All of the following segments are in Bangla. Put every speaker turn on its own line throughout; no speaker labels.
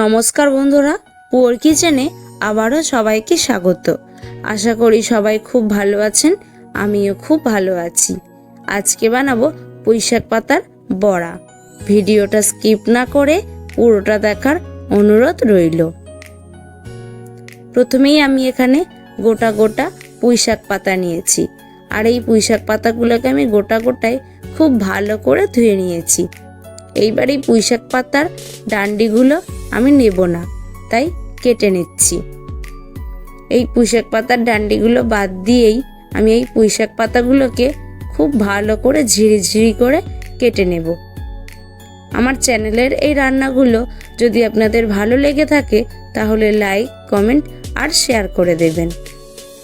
নমস্কার বন্ধুরা, পুয়ার কিচেনে আবারও সবাইকে স্বাগত। আশা করি সবাই খুব ভালো আছেন, আমিও খুব ভালো আছি। আজকে বানাবো পুঁইশাক পাতার বড়া। ভিডিওটা স্কিপ না করে পুরোটা দেখার অনুরোধ রইল। প্রথমেই আমি এখানে গোটা গোটা পুঁইশাক পাতা নিয়েছি। আর এই পুঁইশাক পাতাগুলোকে আমি গোটা গোটায় খুব ভালো করে ধুয়ে নিয়েছি। এইবার এই পুঁইশাক পাতার ডান্ডিগুলো আমি নেব না, তাই কেটে নিচ্ছি। এই পুঁইশাক পাতার ডান্ডিগুলো বাদ দিয়েই আমি এই পুঁইশাক পাতাগুলোকে খুব ভালো করে ঝিরিঝিরি করে কেটে নেব। আমার চ্যানেলের এই রান্নাগুলো যদি আপনাদের ভালো লেগে থাকে, তাহলে লাইক, কমেন্ট আর শেয়ার করে দেবেন।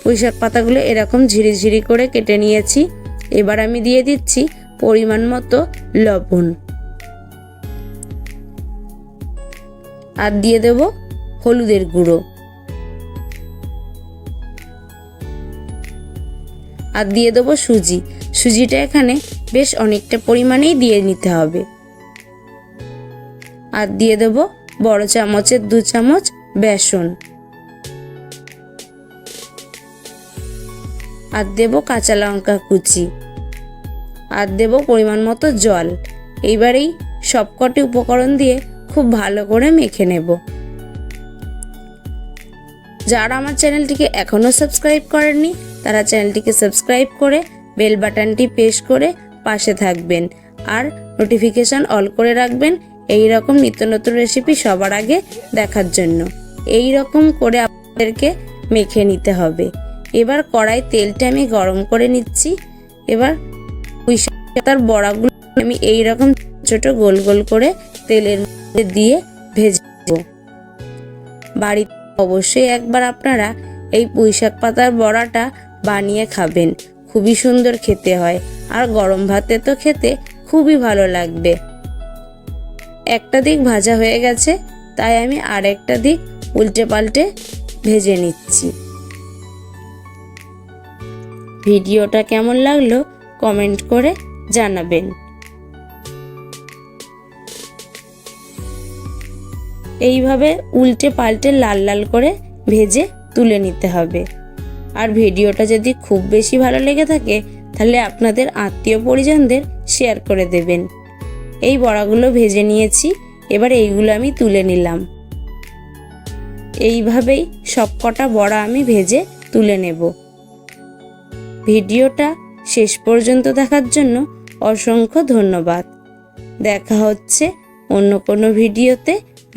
পুঁইশাক পাতাগুলো এরকম ঝিরিঝিরি করে কেটে নিয়েছি। এবার আমি দিয়ে দিচ্ছি পরিমাণ মতো লবণ। আর দিয়ে দেব হলুদের গুঁড়ো। আর দিয়ে দেবো সুজি। সুজিটা এখানে বেশ অনেকটা পরিমাণেই দিয়ে নিতে হবে। আর দিয়ে দেব বড় চামচের দু চামচ বেসন। আর দেব কাঁচা লঙ্কা কুচি। আর দেব পরিমাণ মতো জল। এইবারেই সবকটি উপকরণ দিয়ে খুব ভালো করে মেখে নেব। যারা আমার চ্যানেলটিকে এখনও সাবস্ক্রাইব করেননি, তারা চ্যানেলটিকে সাবস্ক্রাইব করে বেল বাটনটি প্রেস করে পাশে থাকবেন আর নোটিফিকেশান অল করে রাখবেন এই রকম নিত্য নতুন রেসিপি সবার আগে দেখার জন্য। এই রকম করে আপনাদেরকে মেখে নিতে হবে। এবার কড়াই তেলটা আমি গরম করে নিচ্ছি। এবার তার বড়াগুলো আমি এই রকম ছোট গোল গোল করে তেলের মধ্যে দিয়ে ভেজে দেব বাড়িতে অবশ্যই একবার আপনারা এই পুঁইশাক পাতার বড়াটা বানিয়ে খাবেন। খুবই সুন্দর খেতে হয়। আর গরম ভাতে তো খেতে খুবই ভালো লাগবে। একটা দিক ভাজা হয়ে গেছে, তাই আমি আর একটা দিক উল্টে পাল্টে ভেজে নিচ্ছি। ভিডিওটা কেমন লাগল কমেন্ট করে জানাবেন। এইভাবে উল্টে পাল্টে লাল লাল করে ভেজে তুলে নিতে হবে। আর ভিডিওটা যদি খুব বেশি ভালো লেগে থাকে, তাহলে আপনাদের আত্মীয় পরিজনদের শেয়ার করে দেবেন। এই বড়াগুলো ভেজে নিয়েছি, এবার এইগুলো আমি তুলে নিলাম। এইভাবেই সবকটা বড়া আমি ভেজে তুলে নেব। ভিডিওটা শেষ পর্যন্ত দেখার জন্য অসংখ্য ধন্যবাদ। দেখা হচ্ছে অন্য কোনো ভিডিওতে।